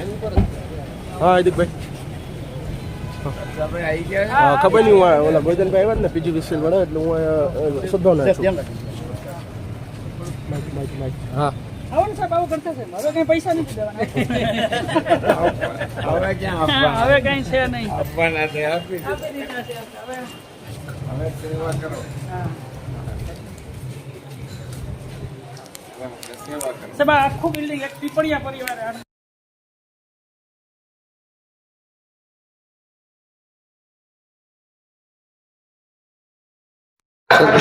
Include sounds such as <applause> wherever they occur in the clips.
હા હાર્દિકભાઈ હા ખબર નહીં હું ઓલા ગોવિંદનભાઈ આવ્યા ને પીજી વિસેલ વાળા એટલે હું સદભાવના છું. હા. સાહેબ આવો કરતા સાહેબ હવે કઈ પૈસા નથી દેવાના. હવે ક્યાં હા, હવે કઈ છે નહીં. આપવાના છે આપી દો. દીધા હવે સેવા કરો. હા. સેવા કરો સાહેબ આખું બિલ્ડિંગ એક પીપળિયા પરિવાર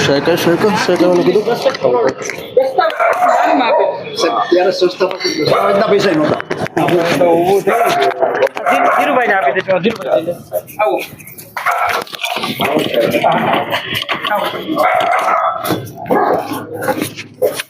સાયકલ કીધું. ત્યારે પૈસા નહોતા. ધીરુભાઈને આપી દેજો ધીરુભાઈ આવો. આવો.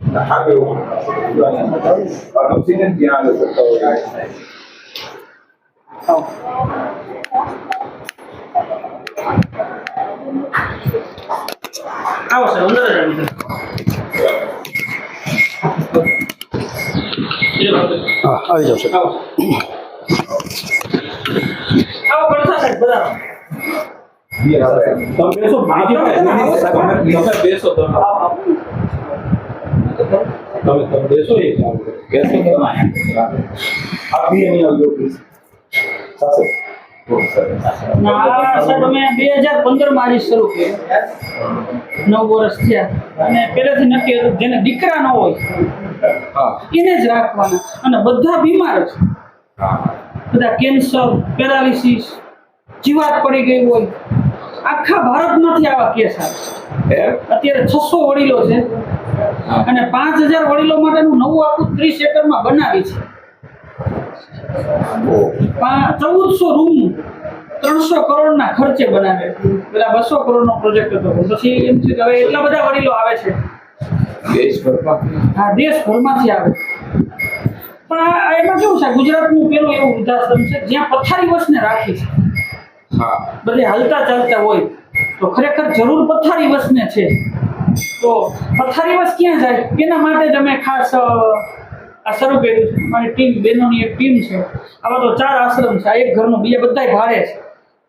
ને આપું છું જરૂર હોય તો આપી જ દેવાય આપી જ દેવાય ઓક્સિજન ક્યાં આવે છે? આવો સર અંદર જ આવી જાઓ. હા આવી જાવ સાહેબ આવો આવો પડતા સાહેબ બધા તમે તમે બેસો એક બેસો તમે એની આવજો પ્લીઝ આ બે હજાર પંદરમાં આ શરૂ કર્યું નવ વર્ષ થયા. અને પહેલેથી નક્કી હતું જેને દીકરા ન હોય એને જ રાખવાના. અને બધા બીમાર બધા કેન્સર પેરાલિસિસ જીવાત પડી ગઈ હોય. આખા ભારતમાંથી આવા કેસ આવે અત્યારે છસો વડીલો છે. અને પાંચ હજાર વડીલો માટેનું નવું આખું ત્રીસ એકરમાં બનાવી છે. ચૌદસો રૂમ ત્રણસો કરોડના ખર્ચે બનાવે. પેલા બસો કરોડનો પ્રોજેક્ટ હતો. પછી એમ છે કે હવે એટલા બધા વડીલો આવે છે. હા દેશભરમાંથી આવે. પણ આ એમાં કેવું છે? ગુજરાતનું પેલું એવું વૃદ્ધાશ્રમ છે જ્યાં પથારી વર્ષને રાખી છે. હા. બધે હાલતા ચાલતા હોય. તો ખરેખર જરૂર પથારી વસને છે. તો પથારી વસ ક્યાં જાય? એના માટે જ અમે ખાસ આ શરૂ કર્યું છે. મારી ટીમ બહેનોની એક ટીમ છે. આવા તો ચાર આશ્રમ છે. આ એક ઘરનું બીજા બધાય ભાડે છે.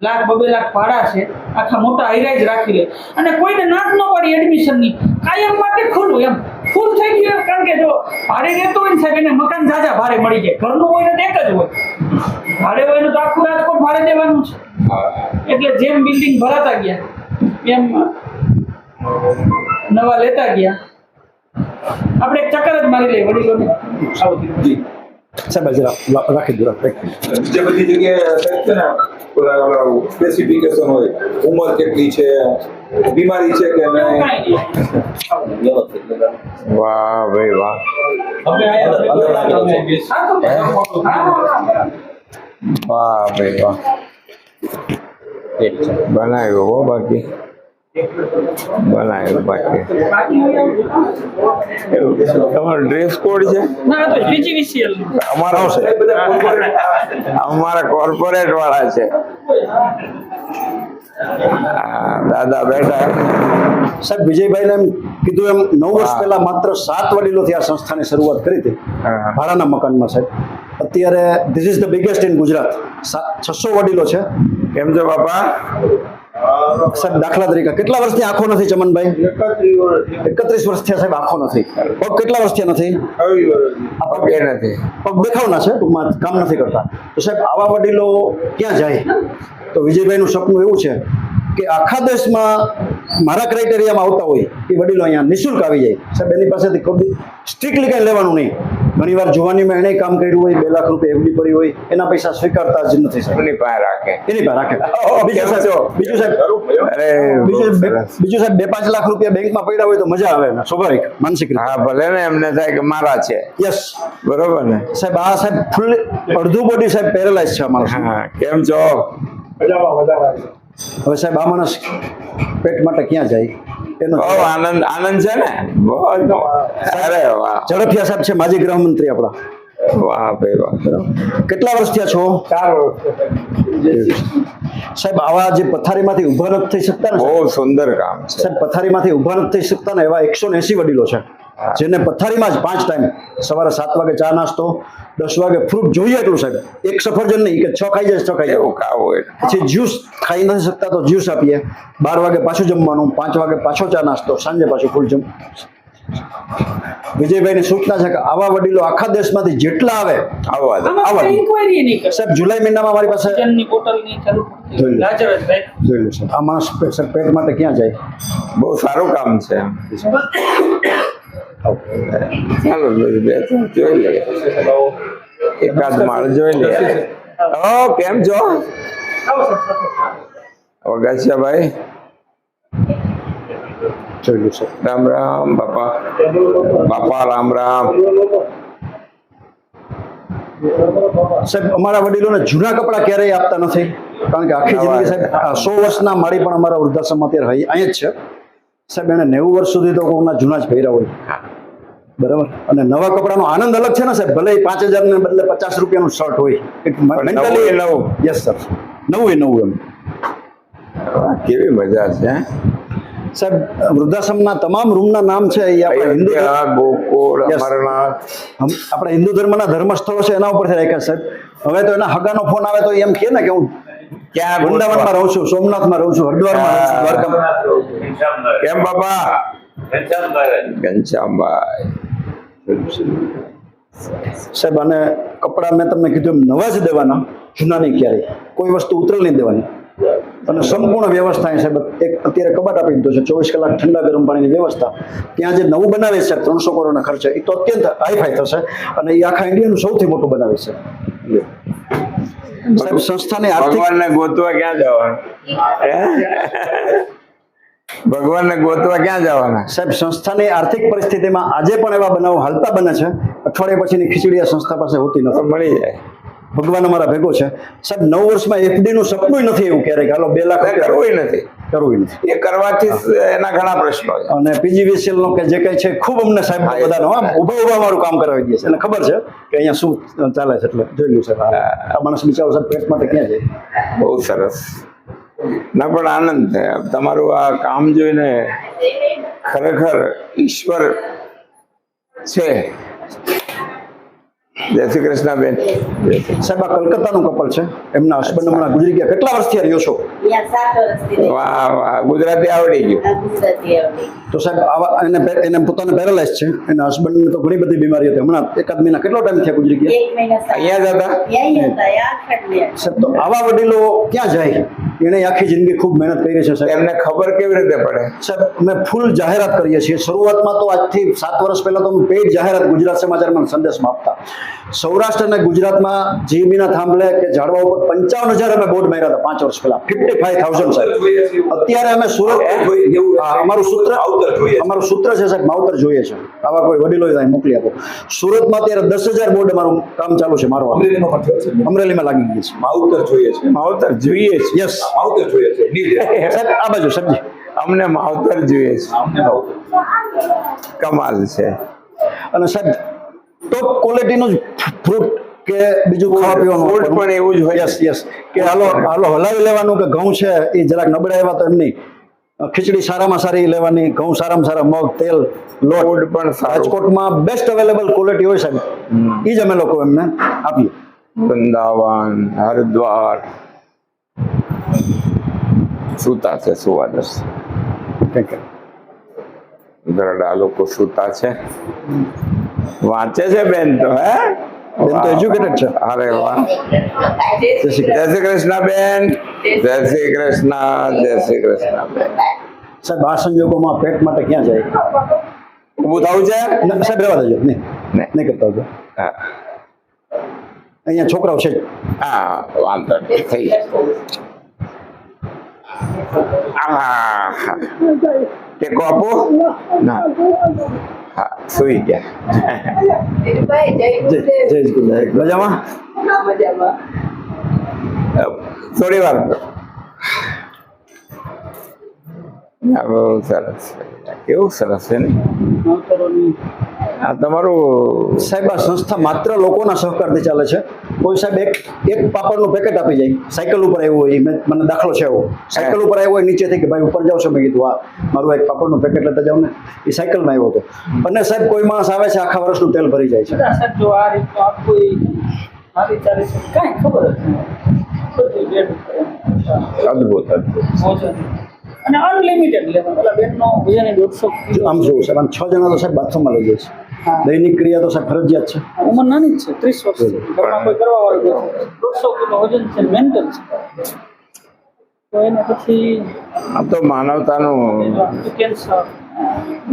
લાખ બબે લાખ ભાડા છે. આખા મોટા હાઈરાઈજ રાખી લે. અને કોઈને નાક ન પાડી એડમિશનની કાયમ માટે ખુલ્લું એમ. ફૂલ થઈ ગયું કારણ કે જો ભાડે રહેતો હોય ને સાહેબ એને મકાન જાજા ભાડે મળી જાય. ઘરનું હોય ને એક જ હોય. ભાડે હોય ને તો આખું રાજકોટ ભાડે દેવાનું છે. એટલે જેમ બિલ્ડિંગ ભરાતા ગયા એમ નવા લેતા ગયા. આપણે એક ચક્કર જ મારી લઈએ વડીલોને. સાહેબ જરા રાખી દો રાખી. દો. જે બધી જગ્યાએ છે ને સ્પેસિફિકેશન હોય ઉંમર કેટલી છે બીમારી છે કે નહીં? વાહ ભાઈ વાહ. વાહ ભાઈ વાહ. બનાવ્યો હો બાકી. બનાવ્યો બાકી. તમારો ડ્રેસ કોડ છે. અમારો અમારા કોર્પોરેટ વાળા છે. દાદા બેટા સાહેબ વિજયભાઈને એમ કીધું એમ નવ વર્ષ. પહેલા માત્ર સાત વડીલોથી આ સંસ્થાની શરૂઆત કરી હતી. ભાડાના મકાનમાં સાહેબ. અત્યારે this is the biggest in Gujarat. છસો વડીલો છે. કેમ છો બાપા? સાહેબ દાખલા તરીકે કેટલા વર્ષથી આંખો નથી ચમનભાઈ? એકત્રીસ વર્ષ થયા સાહેબ આંખો નથી. પગ કેટલા વર્ષ થયા નથી? પગ નથી. પગ દેખાવના છે? ટૂંકમાં કામ નથી કરતા. તો સાહેબ આવા વડીલો ક્યાં જાય? તો વિજયભાઈનું સપનું એવું છે કે આખા દેશમાં મારા ક્રાઇટેરિયામાં આવતા હોય એ વડીલો અહીંયા નિઃશુલ્ક આવી જાય. સાહેબ એની પાસેથી સ્ટ્રિક્ટલી કંઈ લેવાનું નહીં. ઘણીવાર મેં એણે કામ કર્યું હોય બે લાખ રૂપિયા એવડી પડી હોય એના પૈસા સ્વીકારતા જ નથી સાહેબ. એની પાસે રાખે. એની પાસે રાખે. બીજું સાહેબ બીજું સાહેબ. અરે બીજું બીજું સાહેબ બે પાંચ લાખ રૂપિયા બેંકમાં પડ્યા હોય તો મજા આવે સ્વાભાવિક માનસિક રીતે. હા ભલે ને એમને થાય કે મારા છે. યસ બરોબર ને? સાહેબ આ સાહેબ ફૂલ અડધું બોડી સાહેબ પેરેલાઇઝ છે અમારું. હા કેમ છો? હવે સાહેબ આ માણસ પેટ માટે ક્યાં જાય? એનો આનંદ આનંદ છે ને? અરે વાહ. ઝડપિયા સાહેબ છે માજી ગૃહમંત્રી આપણા. વાહ ભાઈ વાહ. કેટલા વર્ષ થયા છો? સાહેબ આવા જે પથારીમાંથી ઊભા નથી થઈ શકતા ને બહુ સુંદર કામ છે. સાહેબ પથારીમાંથી ઊભા નથી થઈ શકતા ને એવા એકસો ને એસી વડીલો છે. જેને પથારીમાં જ પાંચ ટાઈમ સવારે સાત વાગે ચા નાસ્તો દસ વાગે ફ્રૂટ જોઈએ એટલું સાહેબ. એક સફરજન નહીં કે છ ખાઈ જાય છ ખાઈ જાય. ખાવો પછી જ્યુસ ખાઈ નથી શકતા તો જ્યુસ આપીએ. બાર વાગે પાછું જમવાનું પાંચ વાગે પાછો ચા નાસ્તો સાંજે પાછું ફૂલ જમ વિજયભાઈની સૂચના છે કે આવા વડીલો આખા દેશમાંથી જેટલા આવે આવવા દે આવા કોઈ ઇન્કવાયરી નહીં કરે. સાહેબ જુલાઈ મહિનામાં મારી પાસે જોઈ લો. આ માણસ પેટ માટે ક્યાં જાય? બહુ સારું કામ છે. ચાલો બે જોઈ લે એકાદ માળ જોઈ લે ઓ કેમ છો? વગાસિયા ભાઈ રામ રામ બાપા. બાપા રામ રામ. સાહેબ અમારા વડીલોને જૂના કપડાં ક્યારેય આપતા નથી. કારણ કે આખી જિંદગી સાહેબ સો વર્ષના માળી પણ અમારા વૃદ્ધાશ્રમ અત્યારે અહીં અહીંયા જ છે. સાહેબ એને નેવું વર્ષ સુધી તો કોઈના જૂના જ પહેર્યા હોય. બરાબર? અને નવા કપડાનો આનંદ અલગ છે ને સાહેબ? ભલે પાંચ હજાર ને બદલે પચાસ રૂપિયાનું શર્ટ હોય. એક મેન્ટલી નવું યસ સર નવું એ નવું એમ. કેવી મજા છે? સાહેબ વૃદ્ધાશ્રમના તમામ રૂમના નામ છે એ આપણા હિન્દુ ગોકુળ. આપણા હિન્દુ ધર્મના ધર્મસ્થળો છે એના ઉપરથી રાખ્યા સાહેબ. હવે તો એના હગાનો ફોન આવે તો એમ કહે ને કે હું ક્યાં વૃંદાવનમાં રહું છું સોમનાથમાં રહું છું હરિદ્વારમાં રહું છું કેમ બાબા ઘનશ્યામભાઈ. સાહેબ અને કપડા મેં તમને કીધું એમ નવા જ દેવાના જૂના નહીં ક્યારેય. કોઈ વસ્તુ ઉતરેલ નહીં દેવાની. અને સંપૂર્ણ વ્યવસ્થા સાહેબ એક અત્યારે કબાટ આપી દીધો છે ચોવીસ કલાક ઠંડા ગરમ પાણીની વ્યવસ્થા. ત્યાં જે નવું બનાવે છે ત્રણસો કરોડના ખર્ચે એ તો અત્યંત હાઈફાઈ થશે. અને એ આખા ઇન્ડિયાનું સૌથી મોટું બનાવે છે. સંસ્થાની ભગવાનને ગોતવા ક્યાં જવાનું? ભગવાનને ગોતવા ક્યાં જવાના? સાહેબ સંસ્થાની આર્થિક પરિસ્થિતિમાં આજે પણ એવા બનાવો હાલતા બને છે. અઠવાડિયા પછીની ખીચડી આ સંસ્થા પાસે હોતી નથી. મળી જાય. ભગવાન અમારા ભેગો છે. સાહેબ નવ વર્ષમાં એફડી નું સપનું નથી એવું ક્યારેક. હાલો બે લાખ કરવું નથી. કરવું નથી. એ કરવાથી એના ઘણા પ્રશ્નો છે. અને પીજીવીસીએલ નો કે જે કઈ છે ખૂબ અમને સાહેબ બધાનો ઊભા ઊભા મારું કામ કરાવી દે છે. એને ખબર છે કે અહીંયા શું ચાલે છે એટલે જોઈ લઉં છે આ માણસ બિચારો સાહેબ પેટ માટે ક્યાં જાય બહુ સરસ. ના પણ આનંદ થાય તમારું આ કામ જોઈને ખરેખર ઈશ્વર છે. જય શ્રી કૃષ્ણ બેન સાહેબ આ કલકત્તાનું કપલ છે. એમના હસબન્ડ હમણાં ગુજરી ગયા. કેટલા વર્ષથી રહ્યો છો. વાહ વાહ. ગુજરાતી આવડી ગયું. આ ગુજરાતી આવડી. તો સાહેબ આવા એને એને પોતાને પેરાલાઇઝ છે. એના હસબન્ડને તો ઘણી બધી બીમારી હતી. હમણાં એકાદ મહિના કેટલો ટાઈમ થયા ગુજરી ગયા? અહીંયા જ હતા? સાહેબ તો આવા વડીલો ક્યાં જાય? એને આખી જિંદગી ખૂબ મહેનત કરી છે સાહેબ. એમને ખબર કેવી રીતે પડે? સાહેબ અમે ફૂલ જાહેરાત કરીએ છીએ. શરૂઆતમાં તો આજથી સાત વર્ષ પહેલા તો અમે પેઇડ જાહેરાત ગુજરાત સમાચારમાં સંદેશમાં આપતા. સૌરાષ્ટ્ર અને ગુજરાતમાં જીબીના થાંભલે કે ઝાડવા ઉપર પંચાવન હજાર અમે બોર્ડ માર્યા હતા પાંચ વર્ષ પહેલા. ફિફ્ટી ફાઈવ થાઉઝન્ડ સાહેબ. અત્યારે અમે સુરત અમારું સૂત્ર અમારું સૂત્ર છે સાહેબ માવતર જોઈએ છે. આવા કોઈ વડીલો હોય મોકલી આપો. સુરતમાં અત્યારે દસ હજાર બોર્ડ અમારું કામ ચાલુ છે મારું અમરેલીમાં લાગી ગયું છે. માવતર જોઈએ છે. માવતર જોઈએ છે? યસ માવતર જોઈએ છે. <laughs> સાહેબ આ બાજુ સમજી અમને માવતર જોઈએ છે. કમાલ છે. અને સાહેબ ટોપ ક્વોલિટીનું જ ફ્રૂટ કે બીજું ખાવા પીવાનું Food પણ એવું જ હોય. યસ યસ કે હાલો હાલો હલાવી લેવાનું કે ઘઉં છે એ જરાક નબળા એવા તો એમ નહીં. ખીચડી સારામાં સારી લેવાની ઘઉં સારામાં સારા મગ તેલ લોટ. પણ. રાજકોટમાં બેસ્ટ અવેલેબલ ક્વોલિટી હોય સાહેબ. એ જ અમે લોકો એમને આપીએ. વૃંદાવન હરિદ્વાર. સૂતા છે સુવાદસ થેન્ક યુ ગરડા લોકો સૂતા છે. વાંચે છે બેન તો હે? તો educated છે. અરે વાહ જય શ્રી કૃષ્ણ. જય શ્રી કૃષ્ણ બેન જય શ્રી કૃષ્ણ જય શ્રી કૃષ્ણ બેન સાહેબ આ સંજોગોમાં પેટ માટે ક્યાં જાય ઊભું થવું છે ના, સાહેબ રહેવા દેજો નહીં નહીં. નહીં કરતા આવજો હા. અહીંયા છોકરાઓ છે જ. હા વાંધો નહીં થઈ આ ટેકો આપો ના હા સુઈ ગયા. જય ગુરુદેવ. મજામાં. થોડી વાર. બહુ સરસ છે. કેવું સરસ છે ને? આ તમારું સાહેબ આ સંસ્થા માત્ર લોકોના સહકારથી ચાલે છે. કોઈ સાહેબ એક એક પાપડનું પેકેટ આપી જાય. સાયકલ ઉપર આવ્યો હોય મેં મને દાખલો છે એવો. સાયકલ ઉપર આવ્યો હોય નીચેથી કે ભાઈ ઉપર જાવ છો? મેં કીધું હા મારું એક પાપડનું પેકેટ લેતા જાવ ને. એ સાયકલમાં આવ્યો હતો. અને સાહેબ કોઈ માણસ આવે છે આખા વર્ષનું તેલ ભરી જાય છે. જો આ રીતનું આખું ચાલે છે કાંઈ ખબર જ નહીં બધું રેટ ઉપર એમ. અદભુત અદભુત. અને અનલિમિટેડ લેવલ ઓલા બેનનો ભોજન દોઢસો આમ જોવું સાહેબ આમ છ જણા તો સાહેબ બાથરૂમમાં લઈ જાય છે. દૈનિક ક્રિયા તો સાહેબ ફરજિયાત છે. ઉંમર નાની જ છે ત્રીસ વર્ષ. ઘરમાં કોઈ કરવા વાળું દોઢસો કિલો વજન છે મેન્ટલ છે. તો એને પછી આ તો માનવતાનું કેન્સર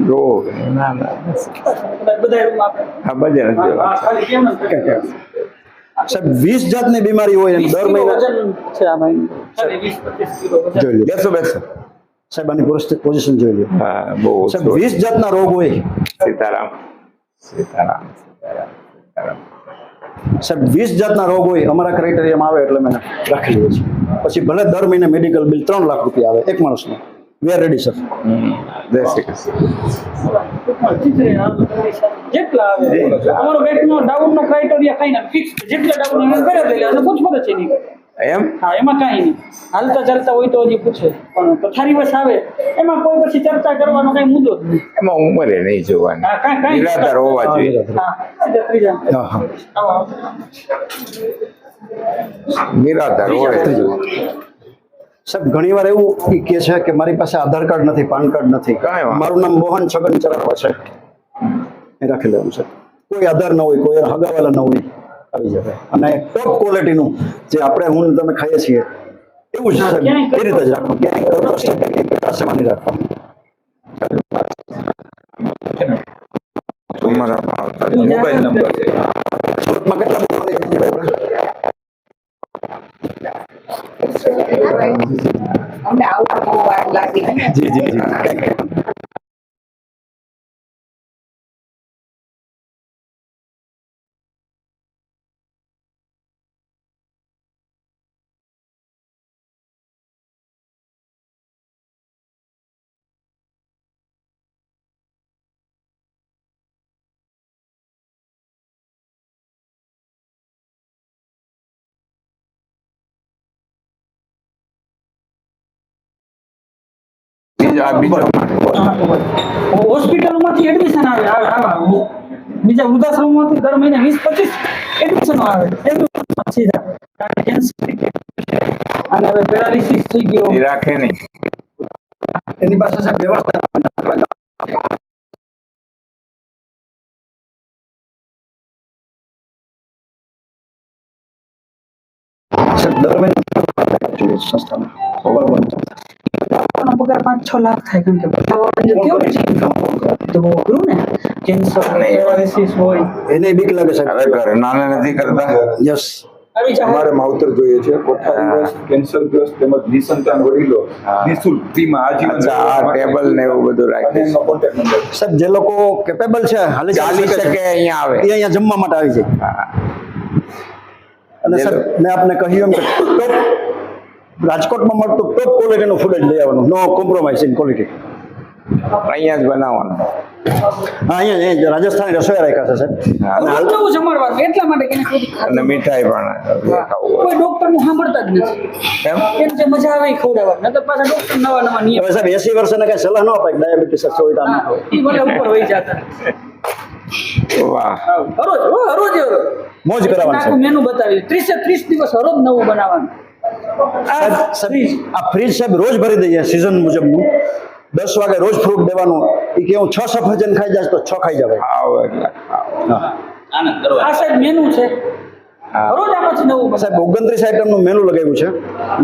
રોગ ના ના કદાચ બધા રૂમ આપણે આ બધે નથી હા, ખાલી કેમ જ છે. સાહેબ વીસ જાતની બીમારી હોય એમ 20 દર વજન જોઈ લો બેસો બેસો. સાહેબ આની પોઝિશન જોઈ લો. હા બહુ સાહેબ વીસ જાતના રોગ હોય. સીતારામ. સીતારામ સીતારામ સીતારામ. સાહેબ વીસ જાતના રોગ હોય અમારા ક્રાઇટેરિયામાં આવે એટલે મેં રાખી લીધો છે. પછી ભલે દર મહિને મેડિકલ બિલ ત્રણ લાખ રૂપિયા આવે એક માણસનું. We are ready sir criteria Jai Shri Krishna. જેટલા આવે એમ? હા એમાં કાંઈ નહીં. હાલતા ચાલતા હોય તો હજી પૂછે. પણ પથારી બસ આવે એમાં કોઈ પછી ચર્ચા કરવાનો કઈ મુદ્દો જ નહીં. એમાં ઉંમરે નહીં જોવાની. નિરાધાર હોવા જોઈએ. નિરાધાર હોય. સાહેબ ઘણી વાર એવું ઈ કહે છે કે મારી પાસે આધાર કાર્ડ નથી પાન કાર્ડ નથી. મારું નામ મોહન છગન ચરાવા છે. એ રાખી લેવાનું છે કોઈ આધાર ન હોય કોઈ હગાવાલા ન હોય. આવી જશે. અને ટોપ ક્વોલિટીનું જે આપણે હું તમે ખાઈએ છીએ એવું જ એ રીતે જ રાખો ક્યાંય કરો તો પાસેમાં નહીં રાખો તમારા ભાવતા મોબાઈલ નંબર છે સુરતમાં કેટલા મોહન છે ભાઈ અમને આવું લાગી. જી જી જી. બીજો આ હોસ્પિટલમાંથી એડમિશન આવે. આવે, આવે. બીજા વૃદ્ધાશ્રમમાંથી દર મહિને વીસ પચીસ એડમિશનો આવે. Admission સીધા કારણ કે અને હવે પેરાલિસિસ થઈ ગયો. રાખે નહીં. એની પાસે સાહેબ વ્યવસ્થા દર મહિને સંસ્થામાં બરાબર. ડોક્ટરનો પગાર પાંચ છ લાખ થાય કેમ કે કેવું છે? તો બહુ ને? કેન્સર પેરાલિસિસ હોય. એને બીક લાગે છે ઘરે નાના નથી કરતા. યસ. અમારે માવતર જોઈએ છે કેન્સર કેન્સરગ્રસ્ત તેમજ નિસંતાન વડીલો. નિઃશુલ્ક ફ્રીમાં આજીવન આ ટેબલ ને એવું બધું અને રાખે કોન્ટેક્ટ નંબર સાહેબ જે લોકો કેપેબલ છે હાલી ચાલી શકે અહીંયા આવે. એ અહીંયા જમવા માટે આવી જાય અને સર મેં આપને કહ્યું એમ કે રાજકોટમાં મળતું ટોપ ક્વોલિટીનું ફૂડ જ લઈ આવવાનું. નો કોમ્પ્રોમાઇઝ ઇન ક્વોલિટી અહીંયા જ બનાવવાનું. હા અહીંયા અહીંયા રાજસ્થાની રસોઈ રાખ્યા છે સાહેબ. હાલ નવું એટલા માટે કે અને મીઠાઈ પણ કોઈ ડોક્ટરનું સાંભળતા જ નથી. એમ એમ જે મજા આવે એ ખવડાવવા. નકર પાછા ડોક્ટર નવા નવા નિયમ. હવે સાહેબ એસી વર્ષને કઈ સલાહ ન અપાય ડાયાબિટીસ હોય તો આમ ન હા, ભલે ઉપર વહી જતા. વાહ. હરોજ હો, હરોજ હરોજ. મોજ કરવાનું મેનુ બતાવી. ત્રીસે ત્રીસ દિવસ હરોજ નવું બનાવવાનું. આ ફ્રીજ. સાહેબ રોજ ભરી દઈએ સિઝન મુજબનું. દસ વાગે રોજ ફ્રૂટ દેવાનું. એ કે હું છ સફરજન ખાઈ જાય તો છ ખાઈ જવાય. આ સાહેબ મેનુ છે. સાહેબ ઓગણત્રીસ આઈટમનું મેનુ લગાવ્યું છે.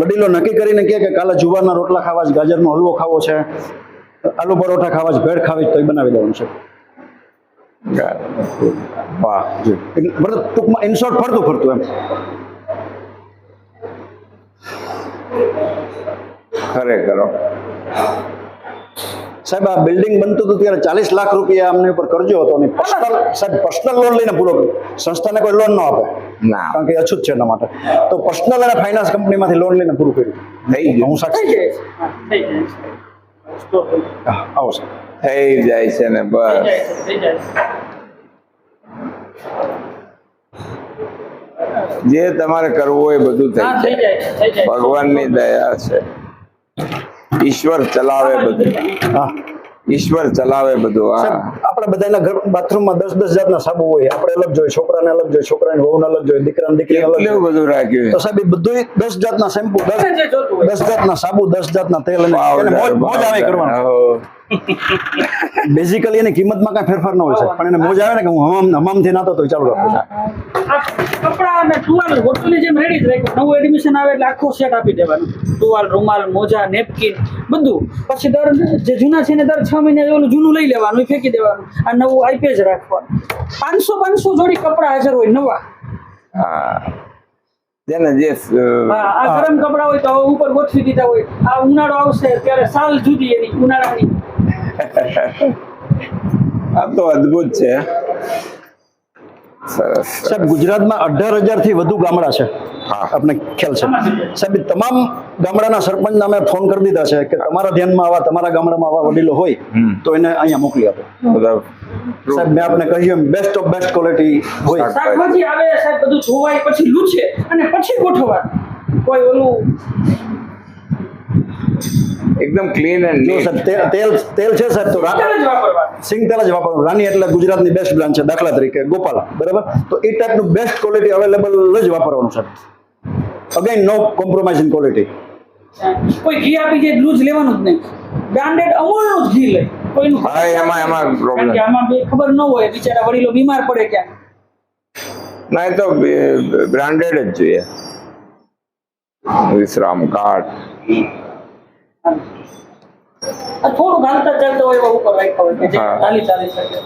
વડીલો નક્કી કરીને કહે કે કાલે જુવારના રોટલા ખાવા જ ગાજરનો હલવો ખાવો છે. આલુ પરોઠા ખાવા જ ભેળ ખાવી તો એ બનાવી દેવાનું છે. વાહ. ટૂંકમાં ઇન શોર્ટ ફરતું ફરતું એમ. ખરેખર હો. સાહેબ આ બિલ્ડિંગ બનતું હતું ત્યારે ચાલીસ લાખ રૂપિયા અમને ઉપર કરજો હતો અને પર્સનલ સાહેબ પર્સનલ લોન લઈને પૂરો કર્યો સંસ્થાને કોઈ લોન ન આપે. ના. કારણ કે અછૂત છે એના માટે. તો પર્સનલ અને ફાઇનાન્સ કંપનીમાંથી લોન લઈને પૂરું કર્યું. થઈ ગયું. હું સાક્ષી. હા, આવો સાહેબ. થઈ જાય છે ને બસ. થઈ જાય છે. જે તમારે કરવું હોય બધું થઈ જાય. ભગવાનની દયા છે. ઈશ્વર ચલાવે બધું. હા. ઈશ્વર ચલાવે બધું હા. આપણે બધાના ઘર બાથરૂમમાં દસ દસ જાતના સાબુ હોય. આપણે અલગ જોઈએ છોકરાને અલગ જોઈએ છોકરાની વહુને અલગ જોઈએ દીકરાને દીકરી અલગ બધું રાખ્યું તો સાહેબ એ બધું દસ જાતના શેમ્પુ દસ જાતના સાબુ દસ જાતના તેલ અને મોજ મોજ આવે કરવાનું. બેઝિકલી એની કિંમતમાં કાંઈ ફેરફાર ન હોય છે પણ એને મોજ આવે ને કે હું હમામ હમામથી નાતો તો ચાલુ રાખું કપડા અને ટુવાલ હોટલની જેમ રેડી જ રાખ્યું. નવું એડમિશન આવે એટલે આખો સેટ આપી દેવાનું. ટુવાલ રૂમાલ મોજા નેપકિન બધું. પછી દર જે જૂના છે ને દર છ મહિને ઓલું જૂનું લઈ લેવાનું ફેંકી દેવાનું. આ નવું આઈપે જ રાખવાનું. પાંચસો પાંચસો જોડી કપડા હાજર હોય નવા. હા. જેને જે હા આ ગરમ કપડા હોય તો હવે ઉપર ગોઠવી દીધા હોય. આ ઉનાળો આવશે ત્યારે સાલ જુદી એની ઉનાળાની. આ તો અદ્ભુત છે. સરસ સાહેબ ગુજરાતમાં અઢાર હજારથી વધુ ગામડા છે. હા. આપણે ખ્યાલ છે. સાહેબ તમામ ગામડાના સરપંચને અમે ફોન કરી દીધા છે કે તમારા ધ્યાનમાં આવા તમારા ગામડામાં આવા વડીલો હોય તો એને અહીંયા મોકલી આપો. સાહેબ મેં આપને કહ્યું એમ બેસ્ટ ઓફ બેસ્ટ ક્વોલિટી હોય. શાકભાજી. આવે સાહેબ બધું ધોવાય પછી લૂછે અને પછી ગોઠવાય. કોઈ ઓલું એકદમ ક્લીન એન્ડ તેલ તેલ તેલ છે સાહેબ તો રા- જ વાપરવાનું. સિંગ તેલ જ વાપરવાનું. રાની એટલે ગુજરાતની બેસ્ટ બ્રાન્ડ છે દાખલા તરીકે ગોપાલ. બરાબર? તો એ ટાઈપનું બેસ્ટ ક્વોલિટી અવેલેબલ જ વાપરવાનું સાહેબ. Again no compromise in quality કોઈ ઘી આપી જે લૂઝ લેવાનું જ નહીં. બ્રાન્ડેડ અમૂલનું જ ઘી લે. કોઈનું હા, એમાં- એમાં પ્રોબ્લેમ કે આમાં બે ખબર ન હોય બિચારા વડીલો બીમાર પડે ક્યાં? ના એ તો બ્રાન્ડેડ જ જોઈએ. વિશ્રામ આ થોડું હાલતા ચાલતા હોય એવા ઉપર રાખ્યા હોય જે. ચાલી ચાલી શકે.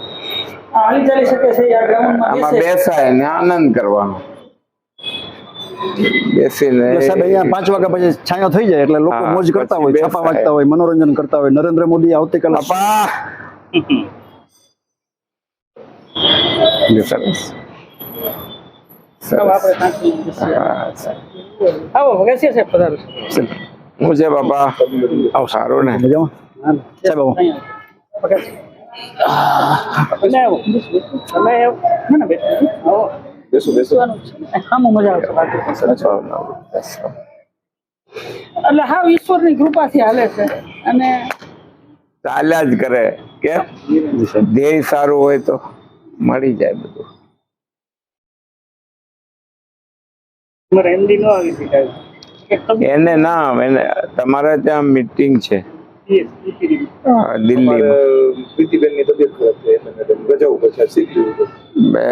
હાલી ચાલી શકે છે આ ગ્રાઉન્ડમાં બેસાય ને આનંદ કરવાનો. બેસીને સાહેબ અહીંયા પાંચ વાગ્યા પછી છાંયો થઈ જાય એટલે લોકો મોજ કરતા હોય. છાપા વાંચતા હોય મનોરંજન કરતા હોય. નરેન્દ્ર મોદી આવતીકાલે <laughs> સરસ. હા, આવો બેસીએ સાહેબ પધારો. હું છે બાપા? આવ સારું ને. છે. આમાં મજા આવશે બાકી એટલે હા ઈશ્વરની કૃપાથી હાલે છે. અને ચાલ્યા જ કરે. કે ધ્યેય સારું હોય તો મળી જાય બધું. મારે હિન્દી ન આવી શકાય. એને ના એને તમારે ત્યાં મીટિંગ છે. ની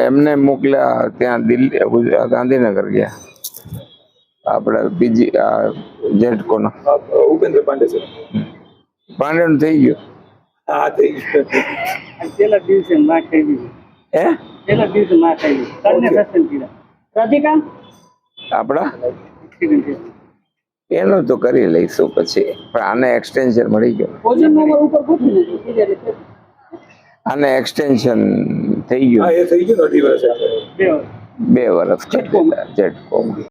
એમને મોકલ્યા ત્યાં દિલ્હી ગાંધીનગર ગયા. આપડે બીજી જેટકોનો. ઉપેન્દ્ર પાંડે છે. પાંડેનું થઈ ગયું. હા થઈ ગયું. પેલા દિવસે ના ખાઈ દીધું હે? પેલા દિવસે ના ખાઈ દીધું કાલને એનું તો કરી લઈશું પછી. પણ આને એક્સટેન્શન મળી ગયું. આને એક્સટેન્શન થઈ ગયું. થઈ ગયું ને અઢી વર્ષે. બે વર્ષ. જેટકોમાં